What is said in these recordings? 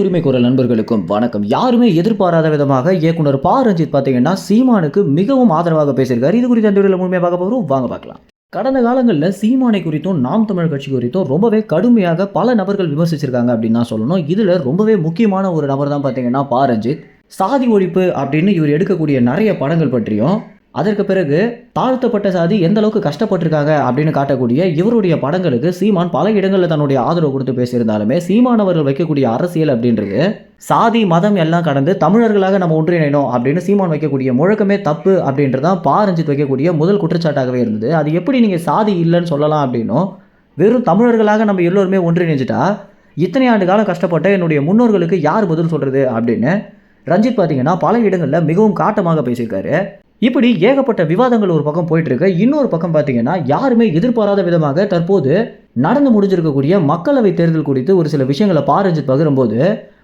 உரிமை குரல் நண்பர்களுக்கும் வணக்கம். யாருமே எதிர்பாராத விதமாக இயக்குனர் பா. ரஞ்சித் பார்த்தீங்கன்னா சீமானுக்கு மிகவும் ஆதரவாக பேசியிருக்காரு. இது குறித்து அந்த வீடியோவில் முழுமையாக பார்க்க போகிறோம் வாங்க பார்க்கலாம். கடந்த காலங்களில் சீமானை குறித்தும் நாம் தமிழ் கட்சி குறித்தும் ரொம்பவே கடுமையாக பல நபர்கள் விமர்சிச்சிருக்காங்க அப்படின்னு தான் சொல்லணும். இதில் ரொம்பவே முக்கியமான ஒரு நபர் தான் பார்த்தீங்கன்னா பா. ரஞ்சித். சாதி ஒழிப்பு அப்படின்னு இவர் எடுக்கக்கூடிய நிறைய படங்கள் பற்றியும் அதற்கு பிறகு தாழ்த்தப்பட்ட சாதி எந்த அளவுக்கு கஷ்டப்பட்டிருக்காங்க அப்படின்னு காட்டக்கூடிய இவருடைய படங்களுக்கு சீமான் பல இடங்களில் தன்னுடைய ஆதரவு கொடுத்து பேசியிருந்தாலுமே சீமான் அவர்கள் வைக்கக்கூடிய அரசியல் அப்படின்றது சாதி மதம் எல்லாம் கடந்து தமிழர்களாக நம்ம ஒன்றிணைனோம் அப்படின்னு சீமான் வைக்கக்கூடிய முழக்கமே தப்பு அப்படின்றதான் பாரஞ்சித் வைக்கக்கூடிய முதல் குற்றச்சாட்டாகவே இருந்தது. அது எப்படி நீங்கள் சாதி இல்லைன்னு சொல்லலாம் அப்படின்னும் வெறும் தமிழர்களாக நம்ம எல்லோருமே ஒன்றிணைஞ்சிட்டா இத்தனை ஆண்டு காலம் கஷ்டப்பட்ட என்னுடைய முன்னோர்களுக்கு யார் பதில் சொல்கிறது அப்படின்னு ரஞ்சித் பார்த்தீங்கன்னா பல இடங்களில் மிகவும் காட்டமாக பேசியிருக்காரு. இப்படி ஏகப்பட்ட விவாதங்கள் ஒரு பக்கம் போயிட்டு இருக்கு இன்னொரு பக்கம் பார்த்தீங்கன்னா யாருமே எதிர்பாராத விதமாக தற்போது நடந்து முடிஞ்சிருக்கக்கூடிய மக்களவை தேர்தல் குறித்து ஒரு சில விஷயங்களை பாரஞ்சித் பகிரும்போது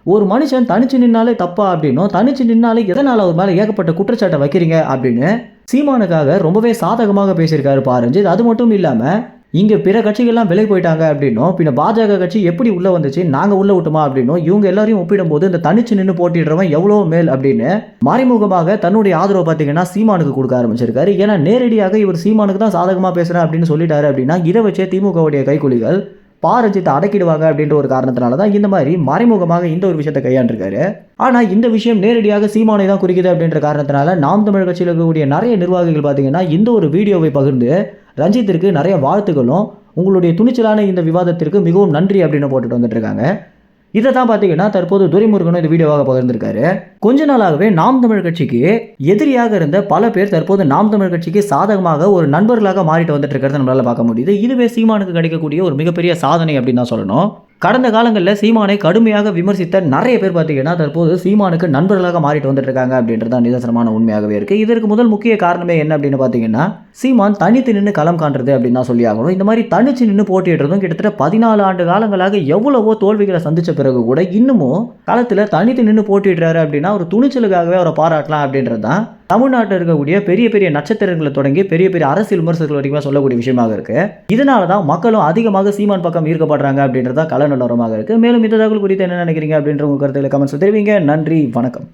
ஒரு மனுஷன் தனிச்சு நின்னாலே தப்பா அப்படின்னும் தனிச்சு நின்னாலே எதனால் அவர் மேலே ஏகப்பட்ட குற்றச்சாட்டை வைக்கிறீங்க அப்படின்னு சீமானுக்காக ரொம்பவே சாதகமாக பேசியிருக்காரு பாரஞ்சித். அது மட்டும் இல்லாமல் இங்கே பிற கட்சிகள்லாம் விலை போயிட்டாங்க அப்படின்னும் பின்ன பாஜக கட்சி எப்படி உள்ளே வந்துச்சு நாங்கள் உள்ளே விட்டோமா அப்படின்னும் இவங்க எல்லாரையும் ஒப்பிடும்போது இந்த தனிச்சு நின்று போட்டிடுறவன் எவ்வளோ மேல் அப்படின்னு மறைமுகமாக தன்னுடைய ஆதரவு பார்த்தீங்கன்னா சீமானுக்கு கொடுக்க ஆரம்பிச்சிருக்காரு. ஏன்னா நேரடியாக இவர் சீமானுக்கு தான் சாதகமாக பேசுகிறேன் அப்படின்னு சொல்லிட்டாரு அப்படின்னா இதை வச்சே திமுகவுடைய கைக்கூலிகள் பாரஞ்சித்தை அடக்கிடுவாங்க அப்படின்ற ஒரு காரணத்தினால தான் இந்த மாதிரி மறைமுகமாக இந்த ஒரு விஷயத்தை கையாண்டிருக்காரு. ஆனால் இந்த விஷயம் நேரடியாக சீமானை தான் குறிக்குது அப்படின்ற காரணத்தினால நாம் தமிழ் கட்சியில் இருக்கக்கூடிய நிறைய நிர்வாகிகள் பார்த்தீங்கன்னா இந்த ஒரு வீடியோவை பகிர்ந்து ரஞ்சித்திற்கு நிறைய வாழ்த்துக்களும். உங்களுடைய துணிச்சலான இந்த விவாதத்திற்கு மிகவும் நன்றி அப்படின்னு போட்டுட்டு வந்துட்டுருக்காங்க. இதை தான் பார்த்தீங்கன்னா தற்போது துரைமுருகனும் இந்த வீடியோவாக பகிர்ந்திருக்காரு. கொஞ்ச நாளாகவே நாம் தமிழ் கட்சிக்கு எதிரியாக இருந்த பல பேர் தற்போது நாம் தமிழ் கட்சிக்கு சாதகமாக ஒரு நண்பர்களாக மாறிட்டு வந்துட்டு இருக்கிறத நம்மளால் பார்க்க முடியுது. இதுவே சீமானுக்கு கிடைக்கக்கூடிய ஒரு மிகப்பெரிய சாதனை அப்படின்னு தான் சொல்லணும். கடந்த காலங்களில் சீமானை கடுமையாக விமர்சித்த நிறைய பேர் பார்த்தீங்கன்னா தற்போது சீமானுக்கு நண்பர்களாக மாறிட்டு வந்துட்டு இருக்காங்க அப்படின்றது தான் நிதர்சனமான உண்மையாகவே இருக்குது இதற்கு முதல் முக்கிய காரணமே என்ன அப்படின்னு பார்த்தீங்கன்னா சீமான் தனித்து நின்று களம் காண்றது அப்படின்னு தான் சொல்லி ஆகணும். இந்த மாதிரி தனிச்சு நின்று போட்டியிடுறதும் கிட்டத்தட்ட பதினாலு ஆண்டு காலங்களாக எவ்வளவோ தோல்விகளை சந்தித்த பிறகு கூட இன்னமும் களத்தில் தனித்து நின்று போட்டிடுறாரு அப்படின்னா ஒரு துணிச்சலுக்காகவே அவரை பாராட்டலாம் அப்படின்றது தான் தமிழ்நாட்டில் இருக்கக்கூடிய பெரிய பெரிய நட்சத்திரங்களை தொடங்கி பெரிய பெரிய அரசியல் விமர்சகர்கள் வரைக்கும் சொல்லக்கூடிய விஷயமாக இருக்கு. இதனால தான் மக்களும் அதிகமாக சீமான் பக்கம் ஈர்க்கப்படுறாங்க அப்படின்றதா தான் இருக்கு. மேலும் இந்த தகவல் குறித்து என்ன நினைக்கிறீங்க அப்படின்ற உங்க கருத்துக்களை கமெண்ட்ஸ் தெரிவிங்க. நன்றி. வணக்கம்.